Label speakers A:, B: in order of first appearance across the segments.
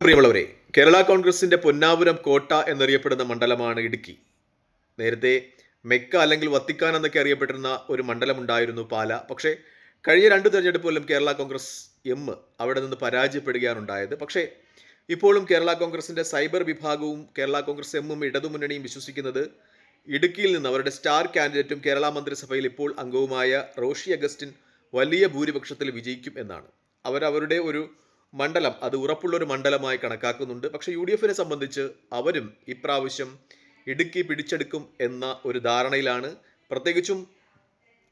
A: പ്രിയമുള്ളവരെ കേരള കോൺഗ്രസിന്റെ പൊന്നാപുരം കോട്ട എന്നറിയപ്പെടുന്ന മണ്ഡലമാണ് ഇടുക്കി. നേരത്തെ മെക്ക അല്ലെങ്കിൽ വത്തിക്കാൻ എന്നൊക്കെ അറിയപ്പെട്ടിരുന്ന ഒരു മണ്ഡലമുണ്ടായിരുന്നു പാല. പക്ഷേ കഴിഞ്ഞ രണ്ട് തെരഞ്ഞെടുപ്പുകളിലും കേരള കോൺഗ്രസ് എം അവിടെ നിന്ന് പരാജയപ്പെടുകയാണ് ഉണ്ടായത് പക്ഷേ ഇപ്പോഴും കേരള കോൺഗ്രസിന്റെ സൈബർ വിഭാഗവും കേരള കോൺഗ്രസ് എമ്മും ഇടതുമുന്നണിയും വിശ്വസിക്കുന്നത് ഇടുക്കിയിൽ നിന്ന് അവരുടെ സ്റ്റാർ കാൻഡിഡേറ്റും കേരള മന്ത്രിസഭയിൽ ഇപ്പോൾ അംഗവുമായ റോഷി അഗസ്റ്റിൻ വലിയ ഭൂരിപക്ഷത്തിൽ വിജയിക്കും എന്നാണ്. അവരവരുടെ ഒരു മണ്ഡലം അത് ഉറപ്പുള്ള ഒരു മണ്ഡലമായി കണക്കാക്കുന്നുണ്ട്. പക്ഷേ യു ഡി എഫിനെ സംബന്ധിച്ച് അവരും ഇപ്രാവശ്യം ഇടുക്കി പിടിച്ചെടുക്കും എന്ന ഒരു ധാരണയിലാണ്. പ്രത്യേകിച്ചും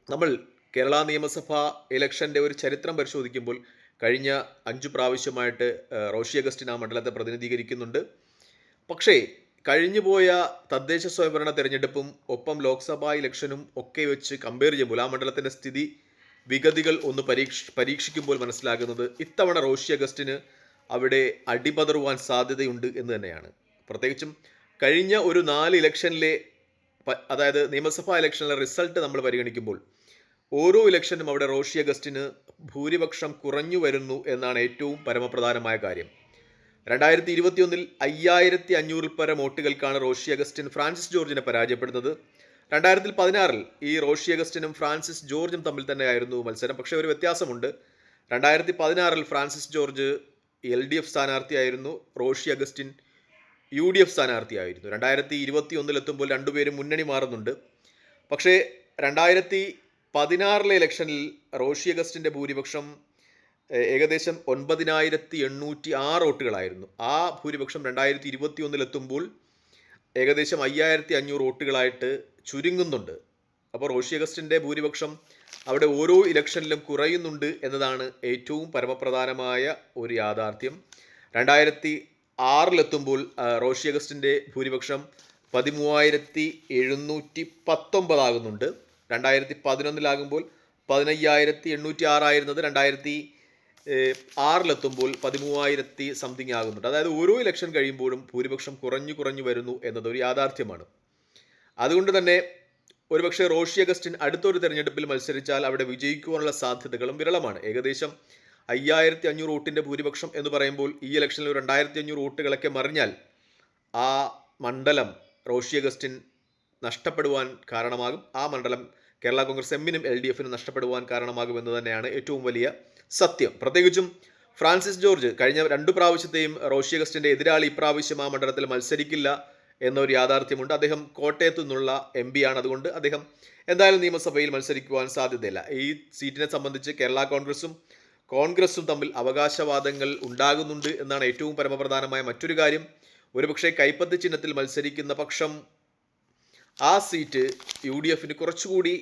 A: നമ്മൾ കേരള നിയമസഭാ ഇലക്ഷന്റെ ഒരു ചരിത്രം പരിശോധിക്കുമ്പോൾ കഴിഞ്ഞ അഞ്ചു പ്രാവശ്യമായിട്ട് റോഷി അഗസ്റ്റിൻ ആ മണ്ഡലത്തെ പ്രതിനിധീകരിക്കുന്നുണ്ട്. പക്ഷേ കഴിഞ്ഞുപോയ തദ്ദേശ സ്വയംഭരണ തിരഞ്ഞെടുപ്പും ഒപ്പം ലോക്സഭാ ഇലക്ഷനും ഒക്കെ വെച്ച് കമ്പയർ ചെയ്യുമ്പോൾ ആ മണ്ഡലത്തിന്റെ സ്ഥിതി വിഗതികൾ ഒന്ന് പരീക്ഷ പരീക്ഷിക്കുമ്പോൾ മനസ്സിലാകുന്നത് ഇത്തവണ റോഷി അഗസ്റ്റിന് അവിടെ അടിപതറുവാൻ സാധ്യതയുണ്ട് എന്ന് തന്നെയാണ്. പ്രത്യേകിച്ചും കഴിഞ്ഞ ഒരു നാല് ഇലക്ഷനിലെ അതായത് നിയമസഭാ ഇലക്ഷനിലെ റിസൾട്ട് നമ്മൾ പരിഗണിക്കുമ്പോൾ ഓരോ ഇലക്ഷനും അവിടെ റോഷി അഗസ്റ്റിന് ഭൂരിപക്ഷം കുറഞ്ഞു വരുന്നു എന്നാണ് ഏറ്റവും പരമപ്രധാനമായ കാര്യം. രണ്ടായിരത്തി ഇരുപത്തിയൊന്നിൽ അയ്യായിരത്തി അഞ്ഞൂറിൽ പരം വോട്ടുകൾക്കാണ് റോഷി അഗസ്റ്റിൻ ഫ്രാൻസിസ് ജോർജിനെ പരാജയപ്പെടുന്നത്. രണ്ടായിരത്തി പതിനാറിൽ ഈ റോഷി അഗസ്റ്റിനും ഫ്രാൻസിസ് ജോർജും തമ്മിൽ തന്നെയായിരുന്നു മത്സരം. പക്ഷേ ഒരു വ്യത്യാസമുണ്ട്. രണ്ടായിരത്തി പതിനാറിൽ Francis George L D F സ്ഥാനാർത്ഥിയായിരുന്നു. Roshi Augustine U D F സ്ഥാനാർത്ഥിയായിരുന്നു. രണ്ടായിരത്തി ഇരുപത്തി ഒന്നിലെത്തുമ്പോൾ രണ്ടുപേരും മുന്നണി മാറുന്നുണ്ട്. പക്ഷേ രണ്ടായിരത്തി പതിനാറിലെ ഇലക്ഷനിൽ റോഷി അഗസ്റ്റിന്റെ ഭൂരിപക്ഷം ഏകദേശം ഒൻപതിനായിരത്തി എണ്ണൂറ്റി ആറ് വോട്ടുകളായിരുന്നു. ആ ഭൂരിപക്ഷം രണ്ടായിരത്തി ഇരുപത്തി ഒന്നിലെത്തുമ്പോൾ ഏകദേശം അയ്യായിരത്തി അഞ്ഞൂറ് വോട്ടുകളായിട്ട് ചുരുങ്ങുന്നുണ്ട്. അപ്പോൾ റോഷി അഗസ്റ്റിന്റെ ഭൂരിപക്ഷം അവിടെ ഓരോ ഇലക്ഷനിലും കുറയുന്നുണ്ട് എന്നതാണ് ഏറ്റവും പരമപ്രധാനമായ ഒരു യാഥാർത്ഥ്യം. രണ്ടായിരത്തി ആറിലെത്തുമ്പോൾ റോഷി അഗസ്റ്റിന്റെ ഭൂരിപക്ഷം പതിമൂവായിരത്തി എഴുന്നൂറ്റി പത്തൊമ്പതാകുന്നുണ്ട് രണ്ടായിരത്തി പതിനൊന്നിലാകുമ്പോൾ പതിനയ്യായിരത്തി എണ്ണൂറ്റി ആറായിരുന്നത് രണ്ടായിരത്തി ആറിലെത്തുമ്പോൾ പതിമൂവായിരത്തി സംതിങ് ആകുന്നുണ്ട്. അതായത് ഓരോ ഇലക്ഷൻ കഴിയുമ്പോഴും ഭൂരിപക്ഷം കുറഞ്ഞു കുറഞ്ഞു വരുന്നു എന്നതൊരു യാഥാർത്ഥ്യമാണ്. അതുകൊണ്ട് തന്നെ ഒരുപക്ഷെ റോഷി അഗസ്റ്റിൻ അടുത്തൊരു തെരഞ്ഞെടുപ്പിൽ മത്സരിച്ചാൽ അവിടെ വിജയിക്കുവാനുള്ള സാധ്യതകളും വിരളമാണ്. ഏകദേശം അയ്യായിരത്തി അഞ്ഞൂറ് വോട്ടിന്റെ ഭൂരിപക്ഷം എന്ന് പറയുമ്പോൾ ഈ ഇലക്ഷനിൽ ഒരു രണ്ടായിരത്തി അഞ്ഞൂറ് വോട്ടുകളൊക്കെ മറിഞ്ഞാൽ ആ മണ്ഡലം റോഷി അഗസ്റ്റിൻ നഷ്ടപ്പെടുവാൻ കാരണമാകും. ആ മണ്ഡലം കേരള കോൺഗ്രസ് എമ്മിനും എൽ ഡി എഫിനും നഷ്ടപ്പെടുവാൻ കാരണമാകുമെന്ന് തന്നെയാണ് ഏറ്റവും വലിയ സത്യം. പ്രത്യേകിച്ചും ഫ്രാൻസിസ് ജോർജ് കഴിഞ്ഞ രണ്ടു പ്രാവശ്യത്തെയും റോഷി അഗസ്റ്റിന്റെ എതിരാളി ഇപ്രാവശ്യം ആ മണ്ഡലത്തിൽ മത്സരിക്കില്ല. എന്നൊരു യാഥാർത്ഥ്യമുണ്ട്. അദ്ദേഹം കോട്ടയത്തു നിന്നുള്ള എം ആണ്. അതുകൊണ്ട് അദ്ദേഹം എന്തായാലും നിയമസഭയിൽ മത്സരിക്കുവാൻ സാധ്യതയില്ല. ഈ സീറ്റിനെ സംബന്ധിച്ച് കേരള കോൺഗ്രസും കോൺഗ്രസും തമ്മിൽ അവകാശവാദങ്ങൾ ഉണ്ടാകുന്നുണ്ട് എന്നാണ് ഏറ്റവും പരമപ്രധാനമായ മറ്റൊരു കാര്യം. ഒരുപക്ഷെ കൈപ്പത്ത് ചിഹ്നത്തിൽ മത്സരിക്കുന്ന പക്ഷം ആ സീറ്റ് യു ഡി എഫിന് കുറച്ചുകൂടി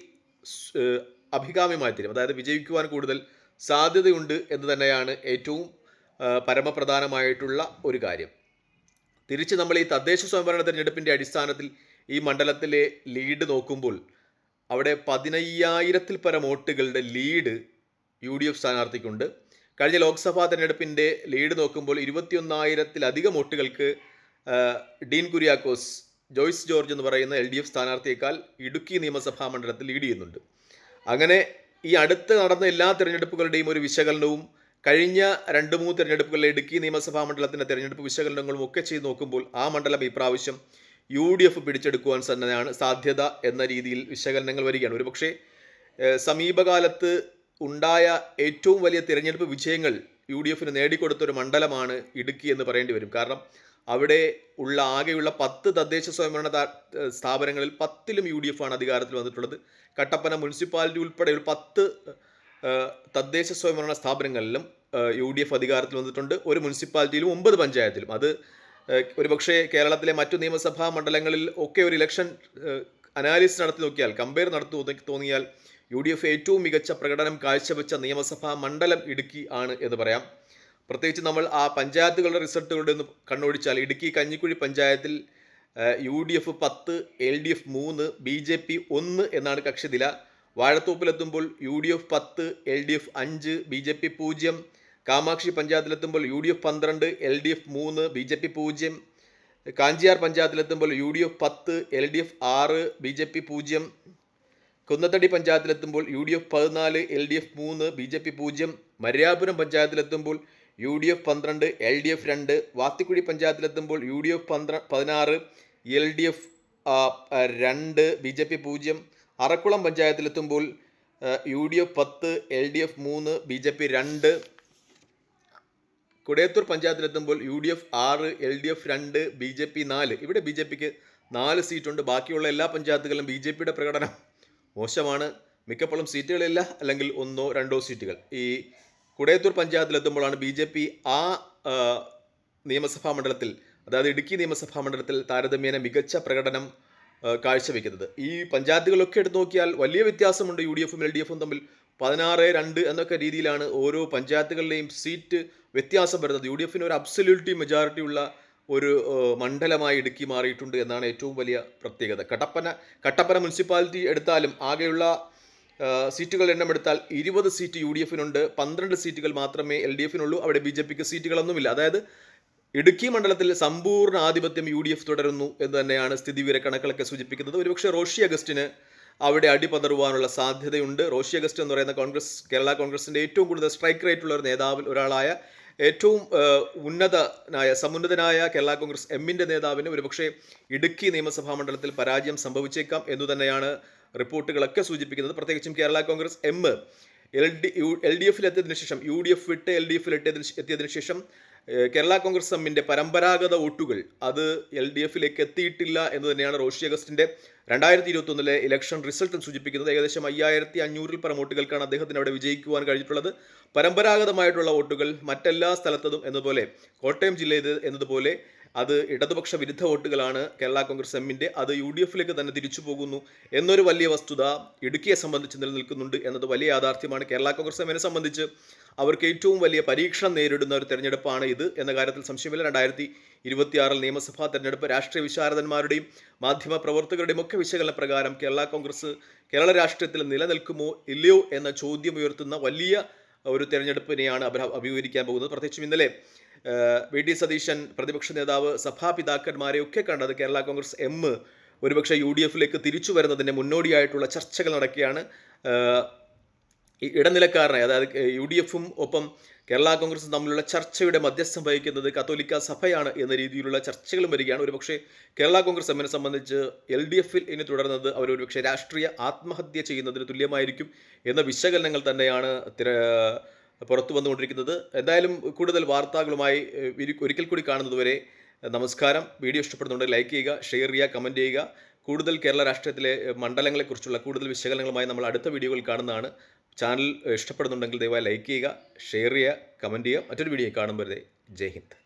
A: അഭികാമ്യമായി തീരും. അതായത് വിജയിക്കുവാൻ കൂടുതൽ സാധ്യതയുണ്ട് എന്ന് തന്നെയാണ് ഏറ്റവും പരമപ്രധാനമായിട്ടുള്ള ഒരു കാര്യം. തിരിച്ച് നമ്മൾ ഈ തദ്ദേശ സ്വയംഭരണ തെരഞ്ഞെടുപ്പിന്റെ അടിസ്ഥാനത്തിൽ ഈ മണ്ഡലത്തിലെ ലീഡ് നോക്കുമ്പോൾ അവിടെ പതിനയ്യായിരത്തിൽ പരം വോട്ടുകളുടെ ലീഡ് യു ഡി എഫ് സ്ഥാനാർത്ഥിക്കുണ്ട്. കഴിഞ്ഞ ലോക്സഭാ തെരഞ്ഞെടുപ്പിന്റെ ലീഡ് നോക്കുമ്പോൾ ഇരുപത്തിയൊന്നായിരത്തിലധികം വോട്ടുകൾക്ക് ഡീൻ കുര്യാക്കോസ് ജോയ്സ് ജോർജ് എന്ന് പറയുന്ന എൽ ഡി എഫ് സ്ഥാനാർത്ഥിയേക്കാൾ ഇടുക്കി നിയമസഭാ മണ്ഡലത്തിൽ ലീഡ് ചെയ്യുന്നുണ്ട്. അങ്ങനെ ഈ അടുത്ത് നടന്ന എല്ലാ തിരഞ്ഞെടുപ്പുകളുടെയും ഒരു വിശകലനവും കഴിഞ്ഞ രണ്ട് മൂന്ന് തിരഞ്ഞെടുപ്പുകളിലെ ഇടുക്കി നിയമസഭാ മണ്ഡലത്തിന്റെ തിരഞ്ഞെടുപ്പ് വിശകലനങ്ങളും ഒക്കെ ചെയ്ത് നോക്കുമ്പോൾ ആ മണ്ഡലം ഇപ്രാവശ്യം യു ഡി എഫ് പിടിച്ചെടുക്കുവാൻ തന്നെയാണ് സാധ്യത എന്ന രീതിയിൽ വിശകലനങ്ങൾ വരികയാണ്. ഒരുപക്ഷേ സമീപകാലത്ത് ഉണ്ടായ ഏറ്റവും വലിയ തിരഞ്ഞെടുപ്പ് വിജയങ്ങൾ യു ഡി എഫിന് നേടിക്കൊടുത്ത ഒരു മണ്ഡലമാണ് ഇടുക്കി എന്ന് പറയേണ്ടി വരും. കാരണം അവിടെ ഉള്ള ആകെയുള്ള പത്ത് തദ്ദേശ സ്വയംഭരണ സ്ഥാപനങ്ങളിൽ പത്തിലും യു ഡി എഫ് ആണ് അധികാരത്തിൽ വന്നിട്ടുള്ളത്. കട്ടപ്പന മുനിസിപ്പാലിറ്റി ഉൾപ്പെടെ ഒരു പത്ത് തദ്ദേശ സ്വയംഭരണ സ്ഥാപനങ്ങളിലും യു ഡി എഫ് അധികാരത്തിൽ വന്നിട്ടുണ്ട്. ഒരു മുനിസിപ്പാലിറ്റിയിലും ഒമ്പത് പഞ്ചായത്തിലും. അത് ഒരുപക്ഷേ കേരളത്തിലെ മറ്റു നിയമസഭാ മണ്ഡലങ്ങളിൽ ഒക്കെ ഒരു ഇലക്ഷൻ അനാലിസിസ് നടത്തി നോക്കിയാൽ കമ്പയർ നടത്തി തോന്നിയാൽ യു ഡി എഫ് ഏറ്റവും മികച്ച പ്രകടനം കാഴ്ചവെച്ച നിയമസഭാ മണ്ഡലം ഇടുക്കി ആണ് എന്ന് പറയാം. പ്രത്യേകിച്ച് നമ്മൾ ആ പഞ്ചായത്തുകളുടെ റിസൾട്ടുകളുടെ ഒന്ന് കണ്ണോടിച്ചാൽ ഇടുക്കി കഞ്ഞിക്കുഴി പഞ്ചായത്തിൽ യു ഡി എഫ് പത്ത് എൽ ഡി എഫ് മൂന്ന് ബി ജെ പി ഒന്ന് എന്നാണ് കക്ഷിനില. വാഴത്തോപ്പിലെത്തുമ്പോൾ യു ഡി എഫ് പത്ത് എൽ ഡി എഫ് അഞ്ച് ബി ജെ പി പൂജ്യം. കാമാക്ഷി പഞ്ചായത്തിലെത്തുമ്പോൾ യു ഡി എഫ് പന്ത്രണ്ട് എൽ ഡി എഫ് മൂന്ന് ബി ജെ പി പൂജ്യം. കാഞ്ചിയാർ പഞ്ചായത്തിലെത്തുമ്പോൾ യു ഡി എഫ് പത്ത് എൽ ഡി എഫ് ആറ് ബി ജെ പി പൂജ്യം. കുന്നത്തടി പഞ്ചായത്തിലെത്തുമ്പോൾ യു ഡി എഫ് പതിനാല് എൽ ഡി എഫ് മൂന്ന് ബി ജെ പി പൂജ്യം. മര്യാപുരം പഞ്ചായത്തിലെത്തുമ്പോൾ യു ഡി എഫ് പന്ത്രണ്ട് എൽ ഡി എഫ് രണ്ട്. വാത്തിക്കുഴി പഞ്ചായത്തിലെത്തുമ്പോൾ യു ഡി എഫ് പന്ത്ര പതിനാറ് എൽ ഡി എഫ് രണ്ട് ബി ജെ പി പൂജ്യം. അറക്കുളം പഞ്ചായത്തിലെത്തുമ്പോൾ യു ഡി എഫ് പത്ത് എൽ ഡി എഫ് മൂന്ന് ബി ജെ പി രണ്ട്. കുടയത്തൂർ പഞ്ചായത്തിലെത്തുമ്പോൾ യു ഡി എഫ് ആറ് എൽ ഡി എഫ് രണ്ട് ബി ജെ പി നാല്. ഇവിടെ ബി ജെ പിക്ക് നാല് സീറ്റുണ്ട്. ബാക്കിയുള്ള എല്ലാ പഞ്ചായത്തുകളിലും ബി ജെ പിയുടെ പ്രകടനം മോശമാണ്. മിക്കപ്പോഴും സീറ്റുകളില്ല അല്ലെങ്കിൽ ഒന്നോ രണ്ടോ സീറ്റുകൾ. ഈ കുടയത്തൂർ പഞ്ചായത്തിലെത്തുമ്പോഴാണ് ബി ജെ പി ആ നിയമസഭാ മണ്ഡലത്തിൽ അതായത് ഇടുക്കി നിയമസഭാ മണ്ഡലത്തിൽ താരതമ്യേന മികച്ച പ്രകടനം കാഴ്ചവെക്കുന്നത്. ഈ പഞ്ചായത്തുകളൊക്കെ എടുത്തു നോക്കിയാൽ വലിയ വ്യത്യാസമുണ്ട് യു ഡി എഫും എൽ ഡി എഫും തമ്മിൽ. പതിനാറ് രണ്ട് എന്നൊക്കെ രീതിയിലാണ് ഓരോ പഞ്ചായത്തുകളിലെയും സീറ്റ് വ്യത്യാസം വരുന്നത്. യു ഡി എഫിന് ഒരു അബ്സല്യൂട്ടി മെജോറിറ്റി ഉള്ള ഒരു മണ്ഡലമായി ഇടുക്കി മാറിയിട്ടുണ്ട് എന്നാണ് ഏറ്റവും വലിയ പ്രത്യേകത. കട്ടപ്പന കട്ടപ്പന മുനിസിപ്പാലിറ്റി എടുത്താലും ആകെയുള്ള സീറ്റുകളുടെ എണ്ണം എടുത്താൽ ഇരുപത് സീറ്റ് യു ഡി എഫിനുണ്ട്. പന്ത്രണ്ട് സീറ്റുകൾ മാത്രമേ എൽ ഡി എഫിനുള്ളൂ. അവിടെ ബി ജെ പിക്ക് സീറ്റുകളൊന്നുമില്ല. അതായത് ഇടുക്കി മണ്ഡലത്തിൽ സമ്പൂർണ ആധിപത്യം യു ഡി എഫ് തുടരുന്നു എന്ന് തന്നെയാണ് സ്ഥിതിവിവര കണക്കുകളൊക്കെ സൂചിപ്പിക്കുന്നത്. ഒരുപക്ഷെ റോഷി അഗസ്റ്റിന് അവിടെ അടിപതറുവാനുള്ള സാധ്യതയുണ്ട്. റോഷി അഗസ്റ്റ് എന്ന് പറയുന്ന കോൺഗ്രസ് കേരള കോൺഗ്രസിന്റെ ഏറ്റവും കൂടുതൽ സ്ട്രൈക്ക് റേറ്റുള്ള ഒരു നേതാവിൽ ഒരാളായ ഏറ്റവും ഉന്നതനായ സമുന്നതനായ കേരള കോൺഗ്രസ് എമ്മിന്റെ നേതാവിന് ഒരുപക്ഷെ ഇടുക്കി നിയമസഭാ മണ്ഡലത്തിൽ പരാജയം സംഭവിച്ചേക്കാം എന്ന് തന്നെയാണ് റിപ്പോർട്ടുകളൊക്കെ സൂചിപ്പിക്കുന്നത്. പ്രത്യേകിച്ചും Kerala Congress M L D U L D എഫിൽ എത്തിയതിനു ശേഷം യു ഡി എഫ് വിട്ട് എൽ ഡി എഫിൽ എത്തിയതിന് എത്തിയതിനു ശേഷം കേരള കോൺഗ്രസ് എമ്മിന്റെ പരമ്പരാഗത വോട്ടുകൾ അത് എൽ ഡി എഫിലേക്ക് എത്തിയിട്ടില്ല എന്ന് തന്നെയാണ് റോഷി അഗസ്റ്റിന്റെ രണ്ടായിരത്തി ഇരുപത്തൊന്നിലെ ഇലക്ഷൻ റിസൾട്ട് സൂചിപ്പിക്കുന്നത്. ഏകദേശം അയ്യായിരത്തി അഞ്ഞൂറിൽ പരം വോട്ടുകൾക്കാണ് അദ്ദേഹത്തിന് അവിടെ വിജയിക്കുവാൻ കഴിഞ്ഞിട്ടുള്ളത്. പരമ്പരാഗതമായിട്ടുള്ള വോട്ടുകൾ മറ്റെല്ലാ സ്ഥലത്തതും എന്നതുപോലെ കോട്ടയം ജില്ലയിൽ എന്നതുപോലെ അത് ഇടതുപക്ഷ വിരുദ്ധ വോട്ടുകളാണ് കേരള കോൺഗ്രസ് എമ്മിന്റെ അത് യു ഡി എഫിലേക്ക് തന്നെ തിരിച്ചു പോകുന്നു എന്നൊരു വലിയ വസ്തുത ഇടുക്കിയെ സംബന്ധിച്ച് നിലനിൽക്കുന്നുണ്ട് എന്നത് വലിയ യാഥാർത്ഥ്യമാണ്. കേരള കോൺഗ്രസ് എമ്മിനെ സംബന്ധിച്ച് അവർക്ക് ഏറ്റവും വലിയ പരീക്ഷണം നേരിടുന്ന ഒരു തെരഞ്ഞെടുപ്പാണ് ഇത് എന്ന കാര്യത്തിൽ സംശയമില്ല. രണ്ടായിരത്തി ഇരുപത്തിയാറിൽ നിയമസഭാ തെരഞ്ഞെടുപ്പ് രാഷ്ട്രീയ വിശാരദന്മാരുടെയും മാധ്യമ പ്രവർത്തകരുടെയും ഒക്കെ വിശകലന പ്രകാരം കേരള കോൺഗ്രസ് കേരള രാഷ്ട്രീയത്തിൽ നിലനിൽക്കുമോ ഇല്ലയോ എന്ന ചോദ്യം ഉയർത്തുന്ന വലിയ ഒരു തെരഞ്ഞെടുപ്പിനെയാണ് അഭിമുഖീകരിക്കാൻ പോകുന്നത്. പ്രത്യേകിച്ചും ഇന്നലെ വി ഡി സതീശൻ പ്രതിപക്ഷ നേതാവ് സഭാപിതാക്കന്മാരെയൊക്കെ കണ്ടത് കേരള കോൺഗ്രസ് എം ഒരുപക്ഷെ യു ഡി എഫിലേക്ക് തിരിച്ചു വരുന്നതിന്റെ മുന്നോടിയായിട്ടുള്ള ചർച്ചകൾ നടക്കുകയാണ്. ഇടനിലക്കാരനെ അതായത് യു ഡി എഫും ഒപ്പം കേരള കോൺഗ്രസും തമ്മിലുള്ള ചർച്ചയുടെ മധ്യസ്ഥം വഹിക്കുന്നത് കത്തോലിക്ക സഭയാണ് എന്ന രീതിയിലുള്ള ചർച്ചകളും വരികയാണ്. ഒരുപക്ഷെ കേരള കോൺഗ്രസ് എമ്മിനെ സംബന്ധിച്ച് എൽ ഡി എഫിൽ ഇനി തുടരുന്നത് അവർ ഒരുപക്ഷെ രാഷ്ട്രീയ ആത്മഹത്യ ചെയ്യുന്നതിന് തുല്യമായിരിക്കും എന്ന വിശകലനങ്ങൾ തന്നെയാണ് പുറത്തു വന്നുകൊണ്ടിരിക്കുന്നത്. എന്തായാലും കൂടുതൽ വാർത്തകളുമായി ഒരിക്കൽ കൂടി കാണുന്നതുവരെ നമസ്കാരം. വീഡിയോ ഇഷ്ടപ്പെടുന്നുണ്ടെങ്കിൽ ലൈക്ക് ചെയ്യുക ഷെയർ ചെയ്യുക കമന്റ് ചെയ്യുക. കൂടുതൽ കേരള രാഷ്ട്രീയത്തിലെ മണ്ഡലങ്ങളെക്കുറിച്ചുള്ള കൂടുതൽ വിശകലനങ്ങളുമായി നമ്മൾ അടുത്ത വീഡിയോകൾ കാണുന്നതാണ്. ചാനൽ ഇഷ്ടപ്പെടുന്നുണ്ടെങ്കിൽ ദയവായി ലൈക്ക് ചെയ്യുക ഷെയർ ചെയ്യുക കമന്റ് ചെയ്യുക. മറ്റൊരു വീഡിയോ കാണുമ്പോൾ ജയ് ഹിന്ദ്.